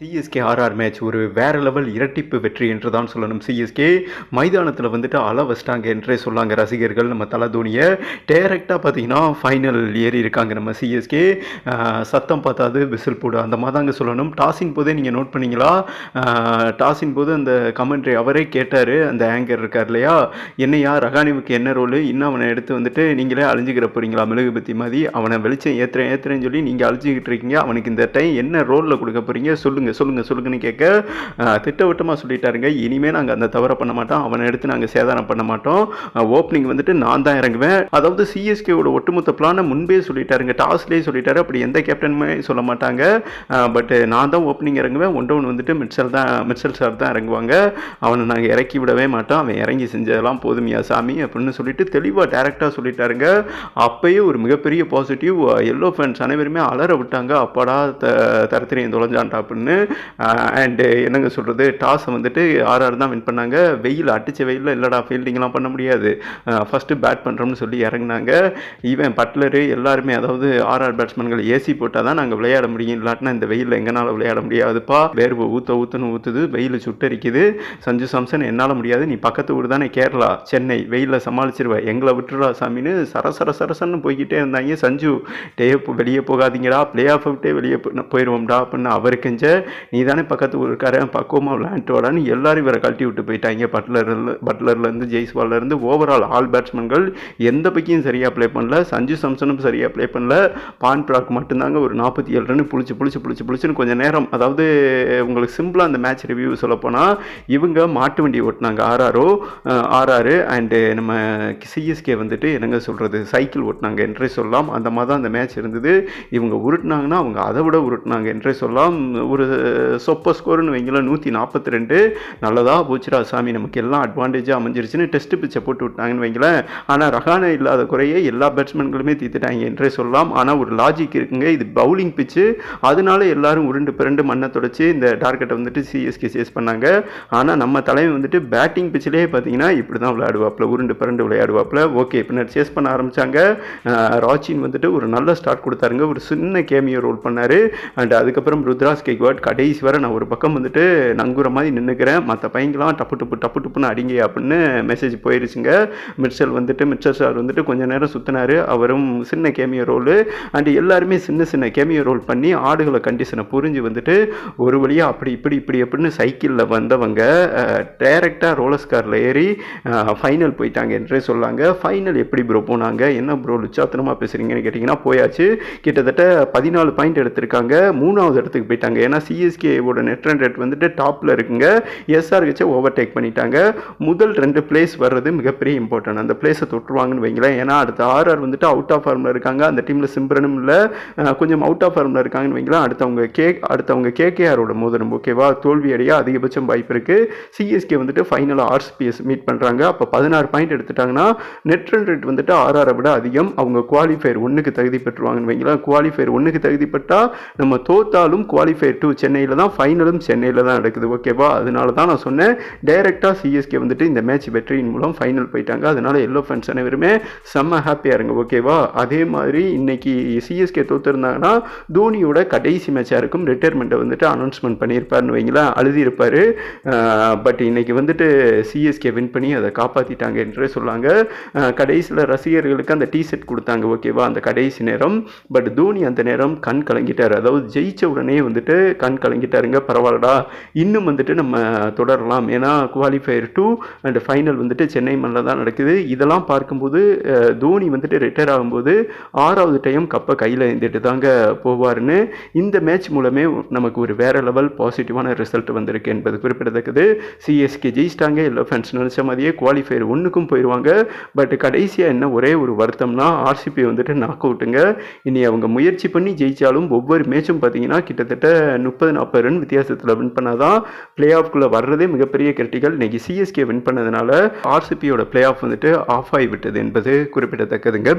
CSK RR match ஒரு வேற level இரட்டிப்பு வெற்றி என்று தான் சொல்லணும். சிஎஸ்கே மைதானத்தில் வந்துட்டு அள வச்சிட்டாங்க என்றே சொல்லாங்க ரசிகர்கள். நம்ம தலை தோனியை டேரெக்டாக பார்த்தீங்கன்னா ஃபைனல் ஏறி இருக்காங்க நம்ம சிஎஸ்கே சத்தம் பார்த்தாது விசில் போடு அந்த மாதிரி தாங்க சொல்லணும். டாஸின் போதே நீங்கள் நோட் பண்ணீங்களா? டாஸின் போது அந்த கமெண்ட்ரி அவரே கேட்டார். அந்த ஆங்கர் இருக்கார் இல்லையா? என்னையா ரகானிவுக்கு என்ன ரோலு இன்னும் அவனை எடுத்து வந்துட்டு நீங்களே அழிஞ்சுக்கிற போகிறீங்களா மெழுகுபத்தி மாதிரி. அவனை வெளிச்சம் ஏற்றுறேன் ஏற்றுறேன்னு சொல்லி நீங்கள் அழிஞ்சிக்கிட்டு இருக்கீங்க. அவனுக்கு இந்த டைம் என்ன ரோலில் கொடுக்க போகிறீங்க சொல்லுங்கள் சொல்லுங்க சொல்லுங்க சொல்லுங்கன்னு கேட்க திட்டவட்டமாக சொல்லிட்டாருங்க. இனிமேல் நாங்கள் அந்த தவறை பண்ண மாட்டோம். அவனை எடுத்து நாங்கள் சேதாரம் பண்ண மாட்டோம். ஓப்பனிங் வந்துட்டு நான் தான் இறங்குவேன். அதாவது சிஎஸ்கேவோட ஒட்டுமொத்த பிளானை முன்பே சொல்லிட்டாருங்க. டாஸ்லேயே சொல்லிட்டாரு. அப்படி எந்த கேப்டனுமே சொல்ல மாட்டாங்க. பட் நான் தான் ஓப்பனிங் இறங்குவேன். ஒன் டவுன் வந்துட்டு மிட்சல் தான் மிட்சல் சார் தான் இறங்குவாங்க. அவனை நாங்கள் இறக்கி விடவே மாட்டோம். அவன் இறங்கி செஞ்சதெல்லாம் போதுமையா சாமி அப்படின்னு சொல்லிட்டு தெளிவாக டேரெக்டாக சொல்லிட்டாருங்க. அப்பயே ஒரு மிகப்பெரிய பாசிட்டிவ் எல்லோ ஃபேன்ஸ் அனைவருமே அலற விட்டாங்க. அப்பாடா த தரத்திரியம் தொலைஞ்சான்டா அப்படின்னு அண்டு என்னங்க சொல்கிறது டாஸை வந்துட்டு ஆர்ஆர் தான் வின் பண்ணாங்க. வெயில் அடிச்ச வெயிலில் இல்லைடா ஃபீல்டிங்லாம் பண்ண முடியாது. ஃபஸ்ட்டு பேட் பண்ணுறோம்னு சொல்லி இறங்குனாங்க. ஈவன் பட்லரு எல்லாருமே அதாவது ஆர்ஆர் பேட்ஸ்மேன்கள் ஏசி போட்டால் தான் நாங்கள் விளையாட முடியும். இல்லாட்டினா இந்த வெயிலில் எங்களால் விளையாட முடியாதுப்பா. வேர்வை ஊற்ற ஊற்றுன்னு ஊற்றுது வெயில் சுட்டரிக்குது. சஞ்சு சாம்சன் என்னால் முடியாது. நீ பக்கத்து ஊர் தானே கேரளா சென்னை வெயிலில் சமாளிச்சிருவேன் எங்களை விட்டுடா சாமின்னு சர சர சரசன்னு போய்கிட்டே இருந்தாங்க. சஞ்சு டே வெளியே போகாதீங்கடா. பிளே ஆஃப் விட்டே வெளியே போயிடுவோம்டா அப்படின்னு அவர் கெஞ்ச நீ தானே பக்கத்து ஊருக்காரன் பக்குவமாக விளையாண்டு வாடான்னு எல்லாரும் இவரை கழட்டி விட்டு போயிட்டாங்க. பட்லர்லேருந்து பட்லர்லேருந்து ஜெய்ஸ்வால்லேருந்து ஓவரால் ஆல் பேட்ஸ்மேன்கள் எந்த பக்கியும் சரியாக ப்ளே பண்ணல. சஞ்சு சம்சனும் சரியாக ப்ளே பண்ணல. பான் பிராக் மட்டும்தாங்க ஒரு நாற்பத்தி ஏழு ரன் புளிச்சு புளிச்சு புளிச்சு புளிச்சுன்னு கொஞ்சம் நேரம் அதாவது உங்களுக்கு சிம்பிளாக அந்த மேட்ச் ரிவ்யூ சொல்லப்போனால் இவங்க மாட்டு வண்டி ஓட்டினாங்க ஆர்ஆரோ ஆர்ஆர் அண்டு நம்ம சிஎஸ்கே வந்துட்டு என்னங்க சொல்கிறது சைக்கிள் ஓட்டினாங்க என்றே சொல்லலாம். அந்த மாதிரி தான் அந்த மேட்ச் இருந்தது. இவங்க உருட்டினாங்கன்னா அவங்க அதை விட உருட்டினாங்க என்றே சொல்லலாம். ஒரு சொப்ப ஸ்கோர்னு வைங்களேன் நூற்றி நாற்பத்தி ரெண்டு நல்லதாக போச்சுடா சாமி நமக்கு எல்லாம் அட்வான்டேஜாக அமைஞ்சிருச்சுன்னு டெஸ்ட் பிச்சை போட்டு விட்டாங்கன்னு வைங்களேன். ஆனால் ரகான இல்லாத குறையை எல்லா பேட்ஸ்மேன்களுமே தீர்த்துட்டாங்க என்றே சொல்லலாம். ஆனால் ஒரு லாஜிக் இருக்குங்க. இது பவுலிங் பிச்சு அதனால எல்லாரும் உருண்டு பிறண்டு மண்ணை தொடச்சி இந்த டார்கெட்டை வந்துட்டு சிஎஸ்கே சேஸ் பண்ணாங்க. ஆனால் நம்ம தலைமை வந்துட்டு பேட்டிங் பிச்சிலேயே பார்த்தீங்கன்னா இப்படி தான் விளையாடுவாப்ல உருண்டு பிறண்டு விளையாடுவாப்புல. ஓகே பின்னர் சேஸ் பண்ண ஆரம்பிச்சாங்க. ராச்சின் வந்துட்டு ஒரு நல்ல ஸ்டார்ட் கொடுத்தாருங்க. ஒரு சின்ன கேமியோ ரோல் பண்ணார். அண்ட் அதுக்கப்புறம் ருத்ராஸ் கெக்வாட் கடைசி வரை நான் ஒரு பக்கம் வந்துட்டு நங்குற மாதிரி நின்றுக்கிறேன் மற்ற பையங்களாம் டப்பு டப்பு டப்பு டப்புன்னு அடிங்க அப்படின்னு மெசேஜ் போயிருச்சுங்க. மிர்சல் வந்துட்டு மிர்சல் சார் வந்துட்டு கொஞ்ச நேரம் சுற்றினார் அவரும் சின்ன கேமியோ ரோலு அண்ட் எல்லாருமே சின்ன சின்ன கேமியோ ரோல் பண்ணி ஆடுகளை கண்டிஷனை புரிஞ்சு வந்துட்டு ஒரு வழியாக அப்படி இப்படி இப்படி எப்படின்னு சைக்கிளில் வந்தவங்க டைரெக்டாக ரோலர் காரில் ஏறி ஃபைனல் போயிட்டாங்க என்றே சொல்லாங்க. ஃபைனல் எப்படி ப்ரோ போனாங்க? என்ன ப்ரோ லுச்சாத்தனமாக பேசுகிறீங்கன்னு கேட்டிங்கன்னா போயாச்சு. கிட்டத்தட்ட பதினாலு பாயிண்ட் எடுத்திருக்காங்க. மூணாவது இடத்துக்கு போயிட்டாங்க. ஏன்னா சிஎஸ்கேவோட நெட் ரன் ரேட் வந்துட்டு டாப்பில் இருக்குங்க. எஸ்ஆர்ஹெச்சை ஓவர் டேக் பண்ணிட்டாங்க. முதல் ரெண்டு பிளேஸ் வர்றது மிகப்பெரிய இம்பார்ட்டன்ட் அந்த பிளேஸை தொற்றுவாங்கன்னு வைங்களேன். ஏன்னா அடுத்த ஆர்ஆர் வந்துட்டு அவுட் ஆஃப் ஃபார்மில் இருக்காங்க. அந்த டீமில் சிம்பரனும் இல்லை. கொஞ்சம் அவுட் ஆஃப் ஃபார்மில் இருக்காங்கன்னு வைங்களேன். அடுத்தவங்க கே அடுத்தவங்க கேகேஆரோட மோதிரம் ஓகேவா தோல்வி அடைய அதிகபட்சம் வாய்ப்பு இருக்குது சிஎஸ்கே வந்துட்டு ஃபைனலாக ஆர்சிபிஎஸ் மீட் பண்ணுறாங்க அப்போ பதினாறு பாயிண்ட் எடுத்துட்டாங்கன்னா நெட் ரன் ரேட் வந்துட்டு ஆர்ஆரை விட அதிகம். அவங்க குவாலிஃபயர் ஒன்றுக்கு தகுதி பெற்றுவாங்கன்னு வைங்களேன். குவாலிஃபயர் ஒன்றுக்கு தகுதி பெற்றால் நம்ம தோத்தாலும் குவாலிஃபயர் டூ சென்னையில் தான் ஃபைனலும் சென்னையில் தான் நடக்குது. ஓகேவா அதனால தான் நான் சொன்னேன். டைரெக்டாக சிஎஸ்கே வந்துட்டு இந்த மேட்ச் வெற்றியின் மூலம் ஃபைனல் போயிட்டாங்க. அதனால் எல்லோ ஃபேன்ஸ் அனைவருமே செம்ம ஹாப்பியாக இருங்க. ஓகேவா அதே மாதிரி இன்னைக்கு சிஎஸ்கே தோத்துருந்தாங்கன்னா தோனியோட கடைசி மேட்சாக இருக்கும். ரிட்டையர்மெண்ட்டை வந்துட்டு அனௌன்ஸ்மெண்ட் பண்ணியிருப்பாருன்னு வைங்களேன். அழுதியிருப்பார். பட் இன்னைக்கு வந்துட்டு சிஎஸ்கே வின் பண்ணி அதை காப்பாற்றிட்டாங்க என்றே சொல்லாங்க. கடைசியில் ரசிகர்களுக்கு அந்த டிஷர்ட் செட் கொடுத்தாங்க. ஓகேவா அந்த கடைசி நேரம். பட் தோனி அந்த நேரம் கண் கலங்கிட்டார். அதாவது ஜெயிச்ச உடனே வந்துட்டு கண் கலங்கிட்டாருங்க பரவாயில்லடா. இன்னும் வந்துட்டு நம்ம தொடரலாம். ஏன்னா குவாலிஃபயர் டூ அண்ட் ஃபைனல் வந்துட்டு சென்னை மண்ணில் தான் நடக்குது. இதெல்லாம் பார்க்கும்போது தோனி வந்துட்டு ரிட்டையர் ஆகும்போது ஆறாவது டைம் கப்பை கையில் இருந்துட்டு தாங்க போவார்னு இந்த மேட்ச் மூலமே நமக்கு ஒரு வேற லெவல் பாசிட்டிவான ரிசல்ட் வந்திருக்கு என்பது குறிப்பிடத்தக்கது. சிஎஸ்கே ஜெயிச்சிட்டாங்க. எல்லா ஃபேன்ஸ் நினச்ச மாதிரியே குவாலிஃபயர் ஒன்றுக்கும் போயிடுவாங்க பட் கடைசியாக என்ன ஒரே ஒரு வருத்தம்னா ஆர்சிபி வந்துட்டு நாக் அவுட்டுங்க இனி அவங்க முயற்சி பண்ணி ஜெயித்தாலும் ஒவ்வொரு மேட்சும் பார்த்தீங்கன்னா கிட்டத்தட்ட முப்பது நாற்பது ரன் வித்தியாசத்தில் வின் பண்ணாதான் பிளே ஆஃப்குள்ளே வர்றதே மிகப்பெரிய கிரிட்டிக்கல் இன்றைக்கி சிஎஸ்கே வின் பண்ணதுனால ஆர்சிபியோட பிளே ஆஃப் வந்துட்டு ஆஃப் ஆகிவிட்டது என்பது குறிப்பிடத்தக்கதுங்க.